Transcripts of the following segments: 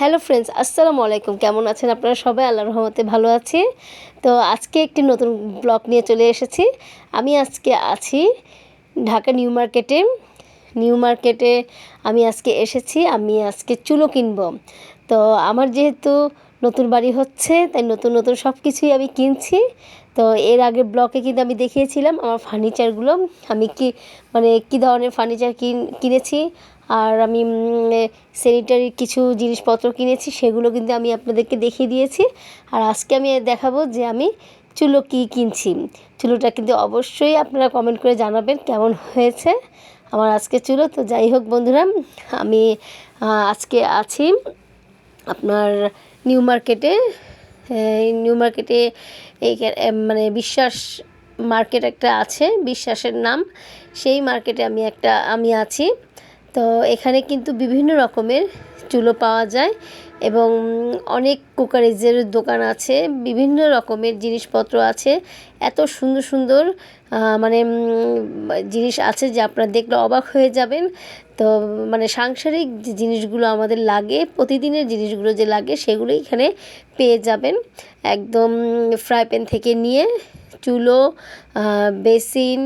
Hello friends, আসসালামু আলাইকুম। কেমন আছেন আপনারা সবাই? আল্লাহ রহমতে ভালো আছি। তো আজকে একটি নতুন ব্লগ নিয়ে চলে এসেছি। আমি আজকে আছি ঢাকা নিউ মার্কেটে। নিউ মার্কেটে আমি আজকে এসেছি, আমি আজকে চুলো কিনব। তো আমার যেহেতু নতুন বাড়ি হচ্ছে, তাই নতুন নতুন সব কিছুই আমি কিনছি। তো এর আগে ব্লকে কিন্তু আমি দেখিয়েছিলাম আমার ফার্নিচারগুলো আমি কি মানে কী ধরনের ফার্নিচার কিন, কিনেছি? আর আমি স্যানিটারি কিছু জিনিসপত্র কিনেছি, সেগুলো কিন্তু আমি আপনাদেরকে দেখিয়ে দিয়েছি। আর আজকে আমি দেখাবো যে আমি চুলো কী কিনছি। চুলোটা কিন্তু অবশ্যই আপনারা কমেন্ট করে জানাবেন কেমন হয়েছে আমার আজকে চুলো। তো যাই হোক বন্ধুরা, আমি আজকে আছি আপনার নিউ মার্কেটে। নিউ মার্কেটে এই মানে বিশ্বাস মার্কেট একটা আছে, বিশ্বাসের নাম। সেই মার্কেটে আমি একটা, আমি আছি। তো এখানে কিন্তু বিভিন্ন রকমের চুলো পাওয়া যায় এবং অনেক কুকারেজের দোকান আছে, বিভিন্ন রকমের জিনিসপত্র আছে। এত সুন্দর সুন্দর মানে জিনিস আছে যে আপনারা দেখলে অবাক হয়ে যাবেন। তো মানে সাংসারিক যে জিনিসগুলো আমাদের লাগে, প্রতিদিনের জিনিসগুলো যে লাগে সেগুলো এখানে পেয়ে যাবেন। একদম ফ্রাই প্যান থেকে নিয়ে চুলো বেসিন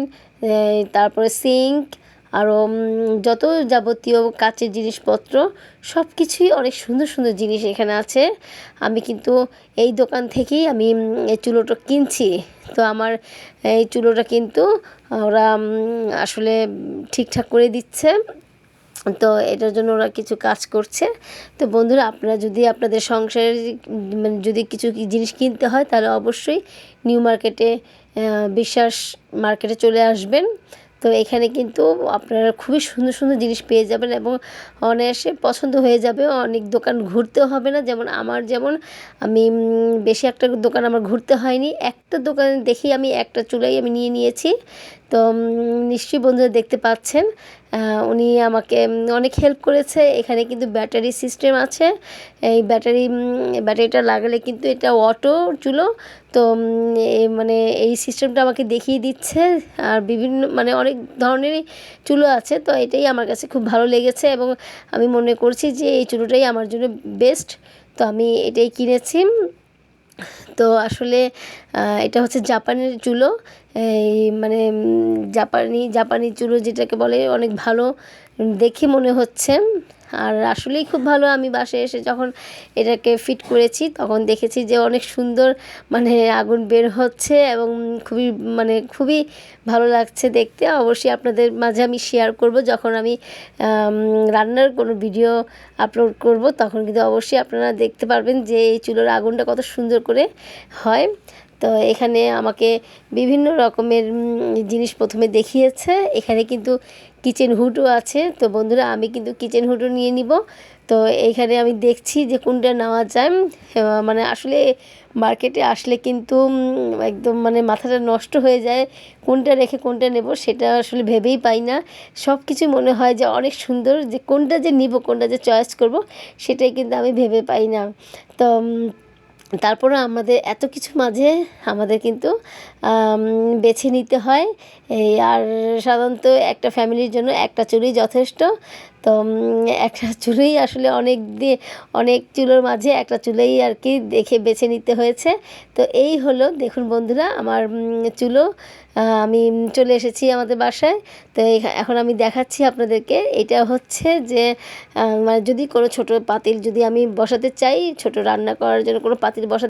তারপরে সিঙ্ক আরও যত যাবতীয় কাচের জিনিসপত্র সব কিছুই অনেক সুন্দর সুন্দর জিনিস এখানে আছে। আমি কিন্তু এই দোকান থেকেই আমি এই চুলোটা কিনছি। তো আমার এই চুলোটা কিন্তু ওরা আসলে ঠিকঠাক করে দিচ্ছে। তো এটার জন্য ওরা কিছু কাজ করছে। তো বন্ধুরা, আপনারা যদি আপনাদের সংসারের মানে যদি কিছু জিনিস কিনতে হয়, তাহলে অবশ্যই নিউ মার্কেটে বিশ্বাস মার্কেটে চলে আসবেন। তো এখানে কিন্তু আপনারা খুবই সুন্দর সুন্দর জিনিস পেয়ে যাবেন এবং অনায়াসে পছন্দ হয়ে যাবে। অনেক দোকান ঘুরতেও হবে না। যেমন আমার যেমন আমি বেশি একটা দোকান আমার ঘুরতে হয়নি। একটা দোকানে দেখি আমি, একটা চুলাই আমি নিয়ে নিয়েছি। তো নিশ্চয়ই বন্ধুরা দেখতে পাচ্ছেন উনি আমাকে অনেক হেল্প করেছে। এখানে কিন্তু ব্যাটারি সিস্টেম আছে। এই ব্যাটারি ব্যাটারিটা লাগালে কিন্তু এটা অটো চুলো। তো মানে এই সিস্টেমটা আমাকে দেখিয়ে দিচ্ছে। আর বিভিন্ন মানে অনেক ধরনেরই চুলো আছে, তো এটাই আমার কাছে খুব ভালো লেগেছে এবং আমি মনে করছি যে এই চুলোটাই আমার জন্য বেস্ট তো আমি এটাই কিনেছি। তো আসলে এটা হচ্ছে জাপানের চুলো। এই মানে জাপানি জাপানি চুলো যেটাকে বলে অনেক ভালো দেখে মনে হচ্ছে। আর আসলেই খুব ভালো, আমি বাসে এসে যখন এটাকে ফিট করেছি, তখন দেখেছি যে অনেক সুন্দর মানে আগুন বের হচ্ছে এবং খুবই মানে খুবই ভালো লাগছে দেখতে। অবশ্যই আপনাদের মাঝে আমি শেয়ার করব। যখন আমি রান্নার কোনো ভিডিও আপলোড করব, তখন কিন্তু অবশ্যই আপনারা দেখতে পারবেন যে এই চুলোর আগুনটা কত সুন্দর করে হয়। তো এখানে আমাকে বিভিন্ন রকমের জিনিস প্রথমে দেখিয়েছে। এখানে কিন্তু কিচেন হুডও আছে। তো বন্ধুরা, আমি কিন্তু কিচেন হুডও নিয়ে নিব। তো এইখানে আমি দেখছি যে কোনটা নেওয়া যায়। মানে আসলে মার্কেটে আসলে কিন্তু একদম মানে মাথাটা নষ্ট হয়ে যায়। কোনটা রেখে কোনটা নেব সেটা আসলে ভেবেই পাই না। সব কিছু মনে হয় যে অনেক সুন্দর যে কোনটা যে নিব, কোনটা যে চয়েস করব, সেটাই কিন্তু আমি ভেবে পাই না। তো তারপরে আমাদের এত কিছু মাঝে আমাদের কিন্তু বেছে নিতে হয়। আর সাধারণত একটা ফ্যামিলির জন্য একটা চুরি যথেষ্ট। তো একটা চুলোই আসলে অনেক দিয়ে অনেক চুলোর মাঝে একটা চুলোই আর কি দেখে বেছে নিতে হয়েছে। তো এই হলো, দেখুন বন্ধুরা, আমার চুলো আমি চলে এসেছি আমাদের বাসায়। তো এখন আমি দেখাচ্ছি আপনাদেরকে। এটা হচ্ছে যে মানে যদি কোনো ছোটো পাতিল যদি আমি বসাতে চাই, ছোট রান্না করার জন্য কোনো পাতিল বসাতে